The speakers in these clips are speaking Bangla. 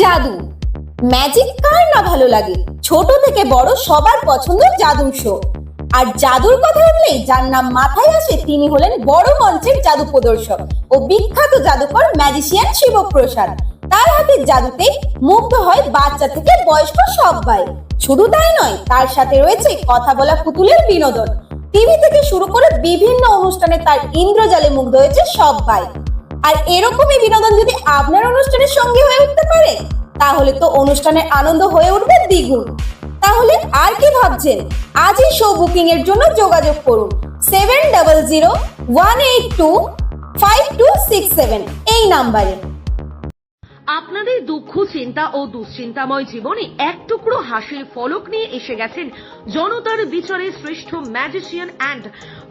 জাদু। ম্যাজিক কার না ভালো লাগে? ছোট থেকে বড় সবার পছন্দ জাদুর শো। আর জাদুর কথা উঠলেই যার নাম মাথায় আসে তিনি হলেন বড় মঞ্চের জাদু প্রদর্শক ও বিখ্যাত জাদুকর ম্যাজিশিয়ান শিবপ্রসাদ। তার হাতের জাদুতে মুগ্ধ হয় বাচ্চা থেকে বয়স্ক সবাই শুধু তাই নয়, তার সাথে রয়েছে কথা বলা পুতুলের বিনোদন। টিভি থেকে শুরু করে বিভিন্ন অনুষ্ঠানে তার ইন্দ্রজালে মুগ্ধ হয়েছে সবাই আর এরকমই বিনোদন যদি আপনার অনুষ্ঠানের সঙ্গে হয়ে উঠতে পারে, তাহলে তো অনুষ্ঠানের আনন্দ হয়ে উঠবে দ্বিগুণ। তাহলে আর কি ভাবছেন? আজই শো বুকিং এর জন্য যোগাযোগ করুন। Seven double zero one eight two five two six seven এই নাম্বারে। আপনাদের দুঃখ, চিন্তা ও দুশ্চিন্তাময় জীবনে এক টুকরো হাসির ফলক নিয়ে এসে গেছেন জনতার বিচারে শ্রেষ্ঠ ম্যাজিশিয়ান অ্যান্ড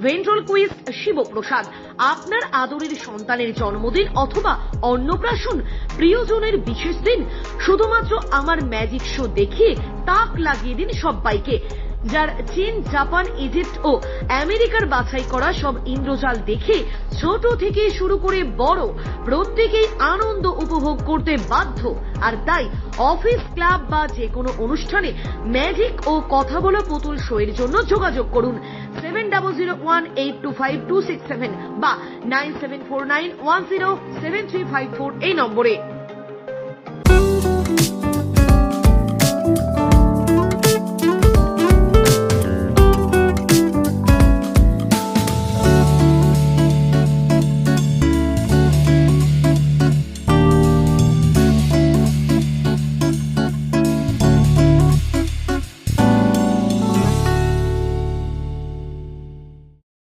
ভেন্ট্রোলকুইস্ট শিবপ্রসাদ। আপনার আদরের সন্তানের জন্মদিন অথবা অন্নপ্রাশন প্রিয়জনের বিশেষ দিন, শুধুমাত্র আমার ম্যাজিক শো দেখিয়ে তাক লাগিয়ে দিন সব্বাইকে যার চীন, জাপান, ইজিপ্ট ও আমেরিকার বাছাই করা সব ইন্দ্রজাল দেখে ছোট থেকে শুরু করে বড় প্রত্যেকেই আনন্দ উপভোগ করতে বাধ্য। আর তাই অফিস, ক্লাব বা যে কোনো অনুষ্ঠানে ম্যাজিক ও কথা বলা পুতুল শো এর জন্য যোগাযোগ করুন seven double zero one eight two five two six seven বা nine seven four nine one zero seven three five four এই নম্বরে।